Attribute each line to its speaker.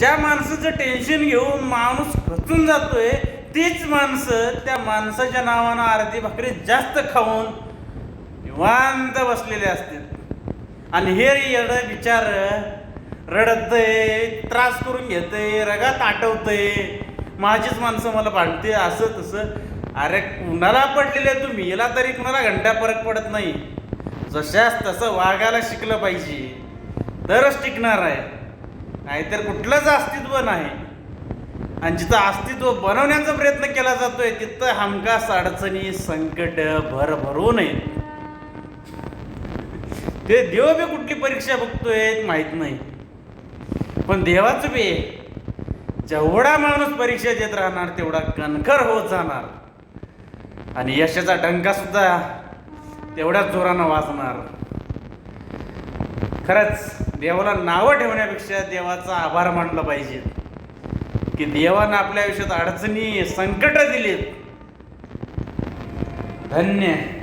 Speaker 1: ज्या माणसाचं टेन्शन घेऊन माणूस खचून जातोय तीच माणसं त्या माणसाच्या नावानं अर्धी भाकरी जास्त खाऊन निवांत बसलेले असतात. आणि हे येड विचार रडतय त्रास करून घेतय रगात आठवतय माझीच माणसं मला भांडते असं तसं. अरे कुणाला पडलेले तुम्ही? याला तरी कुणाला घंटा फरक पडत नाही. जशास तसं वागायला शिकलं पाहिजे. तरच टिकणार आहे. नाहीतर कुठलंच अस्तित्व नाही. आणि जिथं अस्तित्व बनवण्याचा प्रयत्न केला जातोय तिथं हमखास अडचणी संकट भर भरू नये. ते देव बी कुठली परीक्षा बघतोय माहीत नाही. पण देवाचं बी जेवढा माणूस परीक्षा देत राहणार तेवढा कणखर होत जाणार. आणि यशाचा डंका सुद्धा तेवढ्याच जोरानं वाजणार. खरंच देवाला नावं ठेवण्यापेक्षा देवाचा आभार मानला पाहिजे. की देवानं आपल्या आयुष्यात अडचणी संकट दिलीत. धन्य.